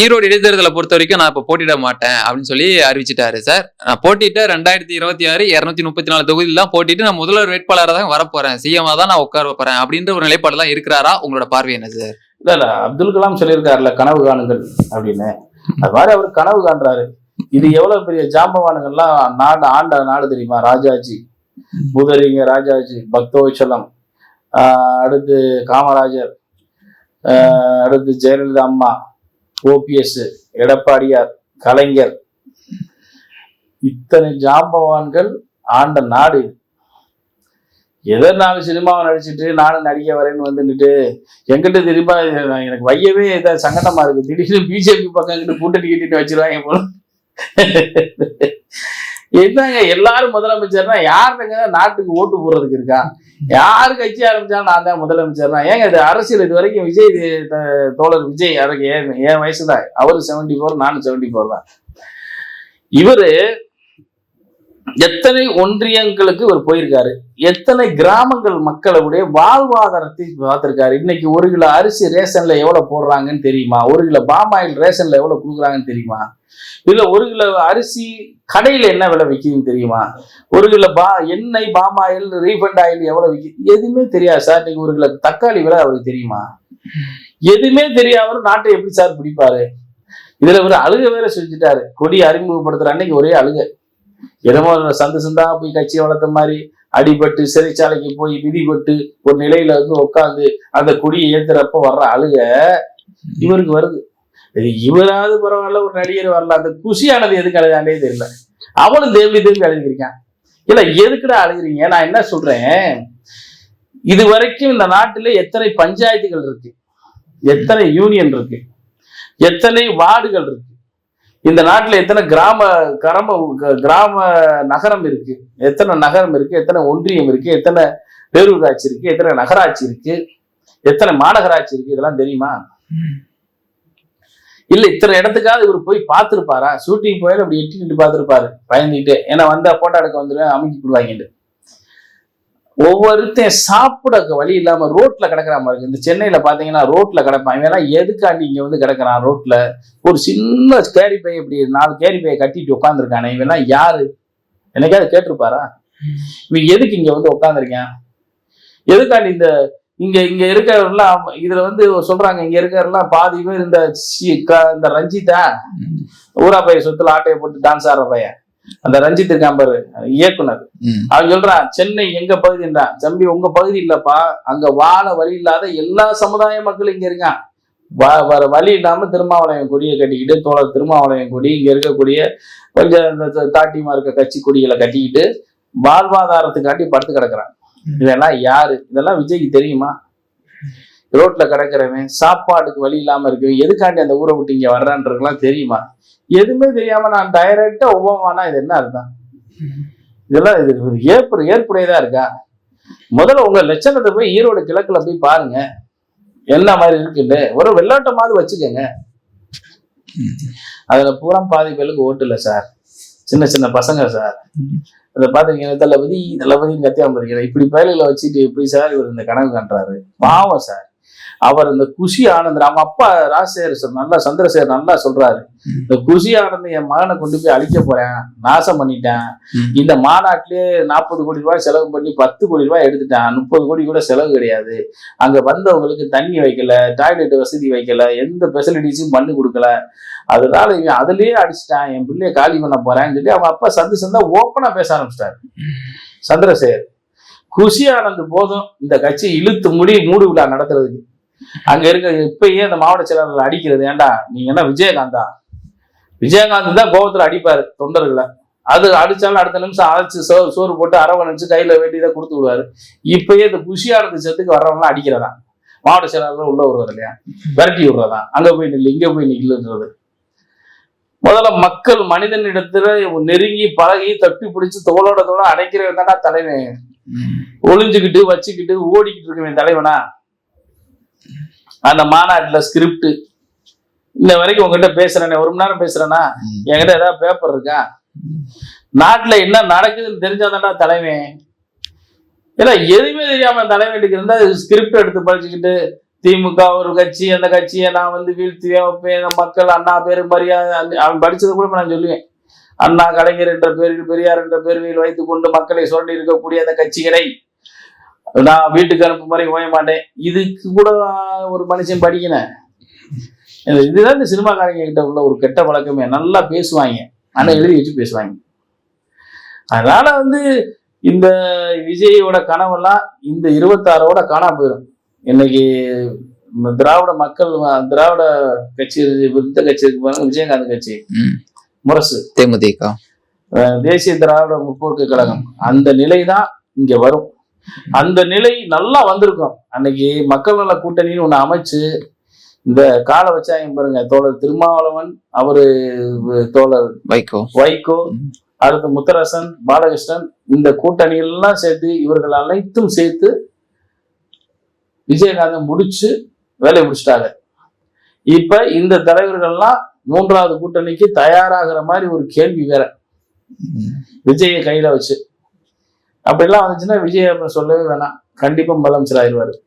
ஈரோடு இடைத்தேர்தலை பொறுத்த வரைக்கும் நான் இப்போ போட்டியிட மாட்டேன் அப்படின்னு சொல்லி அறிவிச்சிட்டாரு சார். நான் போட்டிட்டு ரெண்டாயிரத்தி இருபத்தி ஆறு இரநூத்தி முப்பத்தி நாலு தொகுதியெல்லாம் போட்டிட்டு நான் முதல்வர் வேட்பாளராக தான் வரப்போறேன். சிஎமாக தான் நான் உட்கார போறேன் அப்படின்ற ஒரு நிலைப்பாடு தான் இருக்கிறாரா உங்களோட பார்வை என்ன சார்? இல்ல இல்ல. அப்துல் கலாம் சொல்லியிருக்காருல்ல கனவு காணுங்கள் அப்படின்னு. அது மாதிரி அவர் கனவு காண்றாரு. இது எவ்வளவு பெரிய ஜாம்பவானுங்கள்லாம் நாடு ஆண்ட நாடு தெரியுமா? ராஜாஜி முதலிங்க ராஜாஜி பக்தோச்சலம் அடுத்து காமராஜர் அடுத்து ஜெயலலிதா அம்மா ஓபிஎஸ் எடப்பாடியார் கலைஞர். இத்தனை ஜாம்பவான்கள் ஆண்ட நாடு. எதை எதோ நாலு சினிமாவை நடிச்சிட்டு நானும் நடிக்க வரேன்னு வந்துட்டு எங்கிட்ட திரும்ப எனக்கு வையவே இதை சங்கடமா இருக்கு. திடீர்னு பிஜேபி பக்கம் கிட்ட கூட்டணி கட்டிட்டு வச்சிருவாங்க போல. என்னங்க எல்லாரும் முதலமைச்சர்னா யாருங்க நாட்டுக்கு ஓட்டு போடுறதுக்கு இருக்கா? யாரு கட்சி ஆரம்பிச்சாலும் நான் தான் முதலமைச்சர்னா. ஏங்க இது அரசியல் இது வரைக்கும் விஜய் த- தோழர் விஜய் அவருக்கு ஏன் என் வயசு தான் அவரு செவன்டி ஃபோர் நானும் செவன்டி ஃபோர் தான். இவரு எத்தனை ஒன்றியங்களுக்கு இவர் போயிருக்காரு? எத்தனை கிராமங்கள் மக்களுடைய வாழ்வாதாரத்தை பார்த்திருக்காரு? இன்னைக்கு ஒரு கிலோ அரிசி ரேஷன்ல எவ்வளவு போடுறாங்கன்னு தெரியுமா? ஒரு கிலோ பாமாயில் ரேஷன்ல எவ்வளவு கொடுக்குறாங்கன்னு தெரியுமா? இல்ல ஒரு கிலோ அரிசி கடையில என்ன விலை விற்கிதுன்னு தெரியுமா? ஒரு கிலோ பா எண்ணெய் பாம் ஆயில் ரீஃபண்ட் ஆயில் எவ்வளவு விற்கிது எதுவுமே தெரியாது சார். இன்னைக்கு ஒரு கிலோ தக்காளி விலை அவருக்கு தெரியுமா? எதுவுமே தெரியாமல் நாட்டை எப்படி சார் பிடிப்பாரு? இதுல ஒரு அழுக வேற செஞ்சுட்டாரு. கொடி அறிமுகப்படுத்துற அன்னைக்கு ஒரே அழுக. என்னமோ சந்து சந்தா போய் கட்சியை வளர்த்த மாதிரி அடிபட்டு சிறைச்சாலைக்கு போய் விதிபட்டு ஒரு நிலையில வந்து உட்காந்து அந்த குடியை ஏத்துறப்ப வர்ற அழுக இவருக்கு வருது. இவராவது பரவாயில்ல ஒரு நடிகர் வரல. அந்த குஷியானது எதுக்கு அழுதாண்டே தெரியல. அவனும் தேம்பி தேம்பி அழுதுருக்கான். இல்ல எதுக்குடா அழுகுறீங்க? நான் என்ன சொல்றேன்? இது வரைக்கும் இந்த நாட்டில எத்தனை பஞ்சாயத்துகள் இருக்கு? எத்தனை யூனியன் இருக்கு? எத்தனை வார்டுகள் இருக்கு? இந்த நாட்டில் எத்தனை கிராம கிராம கிராம நகரம் இருக்கு? எத்தனை நகரம் இருக்கு? எத்தனை ஒன்றியம் இருக்கு? எத்தனை பேரூராட்சி இருக்கு? எத்தனை நகராட்சி இருக்கு? எத்தனை மாநகராட்சி இருக்கு? இதெல்லாம் தெரியுமா? இல்ல இத்தனை இடத்துக்காவது இவர் போய் பார்த்துருப்பாரா? ஷூட்டிங் போயில அப்படி எட்டி நின்று பார்த்துருப்பாரு பயந்துக்கிட்டு ஏன்னா வந்தா போட்டோ எடுக்க வந்துருவேன் அமைக்கி கொடுவாங்கிட்டு ஒவ்வொருத்தையும் சாப்பிட வழி இல்லாம ரோட்ல கிடக்குற மாதிரி இந்த சென்னையில பாத்தீங்கன்னா ரோட்ல கிடப்பான். இவன் எதுக்காண்டி இங்க வந்து கிடக்குறான் ரோட்ல? ஒரு சின்ன கேரி பை இப்படி நாலு கேரி பையை கட்டிட்டு உட்காந்துருக்கானே இவெல்லாம் யாரு? என்னைக்காவது கேட்டிருப்பாரா? இவன் எதுக்கு இங்க வந்து உட்காந்துருக்கேன் எதுக்காண்டி இந்த இங்க இங்க இருக்கிறவரெல்லாம் இதுல வந்து சொல்றாங்க இங்க இருக்கிறவரெல்லாம் பாதி பேர் இந்த இந்த ரஞ்சிதா ஊரா பைய சொத்துல ஆட்டையை போட்டு டான்ஸ் ஆடுற பையன். அந்த ரஞ்சித் இருக்கான் பாரு இயக்குனர். அவன் சொல்றான் சென்னை எங்க பகுதின்றான்? தம்பி உங்க பகுதி இல்லப்பா. அங்க வாழ வழி இல்லாத எல்லா சமுதாய மக்களும் இங்க இருக்கான். வர வழி இல்லாம திருமாவளவன் கொடியை கட்டிக்கிட்டு தோழர் திருமாவளவன் கொடி இங்க இருக்கக்கூடிய கொஞ்சம் இந்த தாட்டிமா இருக்க கட்சி கொடிகளை கட்டிக்கிட்டு வாழ்வாதாரத்துக்காண்டி படுத்து கிடக்குறான். இதெல்லாம் யாரு? இதெல்லாம் விஜய்க்கு தெரியுமா? ரோட்ல கிடக்கிறவன் சாப்பாடுக்கு வழி இல்லாம இருக்கு எதுக்காண்டி அந்த ஊரை விட்டு இங்க வர்றான்றதுலாம் தெரியுமா? எதுவுமே தெரியாம நான் டைரக்டா ஒவ்வாமானா இது என்ன அர்த்தம்? இதெல்லாம் இது ஒரு ஏற்பு ஏற்புடையதா இருக்கா? முதல்ல உங்க லட்சணத்தை போய் ஈரோடு கிழக்குல போய் பாருங்க. என்ன மாதிரி இருக்குன்னு. ஒரு வெள்ளாட்டமாவது வச்சுக்கோங்க. அதுல பூரா பாதி பேருக்கு ஓட்டு இல்லை சார். சின்ன சின்ன பசங்க சார். அதை பாத்தீங்கன்னா தளபதி தளபதி கத்தியாமல் இருக்கிறேன் இப்படி பயல்களை வச்சுட்டு எப்படி சார் இவர் இந்த கனவு காண்றாரு? பாவம் சார். அவர் இந்த குஷி ஆனந்தர் அவங்க அப்பா ராஜசேகர் சார் நல்லா சந்திரசேகர் நல்லா சொல்றாரு. இந்த குஷி ஆனந்த் என் மகனை கொண்டு போய் அழிக்க போறேன் நாசம் பண்ணிட்டேன். இந்த மாநாட்டிலே நாற்பது கோடி ரூபாய் செலவு பண்ணி பத்து கோடி ரூபாய் எடுத்துட்டான். முப்பது கோடி கூட செலவு கிடையாது. அங்க வந்தவங்களுக்கு தண்ணி வைக்கல டாய்லெட் வசதி வைக்கல எந்த ஃபெசிலிட்டிஸும் பண்ணி கொடுக்கல. அதனால இவன் அதுலயே அடிச்சிட்டான். என் பிள்ளைய காலி பண்ண போறேன்னு சொல்லி அவங்க அப்பா சந்து சந்தா ஓப்பனா பேச ஆரம்பிச்சிட்டாரு. சந்திரசேகர். குஷி ஆனந்த் போதும் இந்த கட்சி இழுத்து முடி மூடு விழா நடத்துறதுக்கு. அங்க இருக்க இப்பயே இந்த மாவட்ட செயலாளர்கள் அடிக்கிறது. ஏன்டா நீங்க என்ன விஜயகாந்தா? விஜயகாந்த் தான் கோபத்துல அடிப்பாரு தொண்டர்களை. அது அடிச்சாலும் அடுத்த நிமிஷம் அழைச்சு சோ சோறு போட்டு அரவணைச்சு கையில வேண்டியதை கொடுத்து விடுவாரு. இப்பயே இந்த குஷியானது செத்துக்கு வர்றவங்களாம் அடிக்கிறதா? மாவட்ட செயலாளர் உள்ள வருவார் இல்லையா? விரட்டி விடுறதா? அங்க போய் நில்லு இங்க போய் நில்லுன்றது. முதல்ல மக்கள் மனிதனிடத்துல நெருங்கி பழகி தட்டி பிடிச்சு தோளோட தோட அடைக்கிறவன் தானா தலைவன். ஒளிஞ்சுக்கிட்டு வச்சுக்கிட்டு ஓடிக்கிட்டு இருக்கவன் தலைவனா? அந்த மாநாட்டுல ஸ்கிரிப்ட் இன்ன வரைக்கும் உங்ககிட்ட பேசுறேனே ஒரு மணி நேரம் பேசுறேனா? என்கிட்ட ஏதாவது பேப்பர் இருக்கா? நாட்டுல என்ன நடக்குதுன்னு தெரிஞ்சாதான்டா தலைவன். ஏன்னா எதுவுமே தெரியாம தலைவனுக்கு இருந்தா ஸ்கிரிப்ட் எடுத்து படிச்சுக்கிட்டு திமுக ஒரு கட்சி அந்த கட்சியை நான் வந்து வீழ்த்துவேன் வைப்பேன் மக்கள் அண்ணா பேரு மரியாதை அவன் படிச்சது கூட நான் சொல்லுவேன். அண்ணா கலைஞர் என்ற பெயரில் பெரியார் என்ற பெருமையில் வைத்துக் கொண்டு மக்களை சுரண்டி இருக்கக்கூடிய அந்த கட்சிகளை நான் வீட்டுக்கு அனுப்பும் வரை ஓய மாட்டேன். இதுக்கு கூட ஒரு மனுஷன் படிக்கணும் இது- இதுதான் இந்த சினிமாக்காரங்க கிட்ட உள்ள ஒரு கெட்ட பழக்கமே. நல்லா பேசுவாங்க. ஆனா எழுதி வச்சு பேசுவாங்க. அதனால வந்து இந்த விஜயோட கனவெல்லாம் இந்த இருபத்தாறோட காணாம போயிடும் இன்னைக்கு திராவிட மக்கள் திராவிட கட்சி இந்த கட்சி இருக்கு பாருங்க விஜயகாந்த் கட்சி. முரசு. தேமுதிக. தேசிய திராவிட முற்போக்கு கழகம். அந்த நிலை தான் இங்க வரும். அந்த நிலை நல்லா வந்திருக்கும். அன்னைக்கு மக்கள் நல கூட்டணின்னு ஒண்ணு அமைச்சு இந்த காலை வச்சாங்க பாருங்க தோழர் திருமாவளவன் அவரு தோழர் வைகோ. வைகோ. அடுத்து முத்தரசன் பாலகிருஷ்ணன் இந்த கூட்டணிகள் எல்லாம் சேர்த்து இவர்கள் அனைத்தும் சேர்த்து விஜயகாந்தை முடிச்சு வேலையை முடிச்சிட்டாங்க. இப்ப இந்த தலைவர்கள்லாம் மூன்றாவது கூட்டணிக்கு தயாராகிற மாதிரி ஒரு கேள்வி வேற. விஜயை கையில வச்சு. அப்படிலாம் வந்துச்சுன்னா விஜய் அப்புறம் சொல்லவே வேணாம். கண்டிப்பா முதலமைச்சர் ஆயிடுவாரு.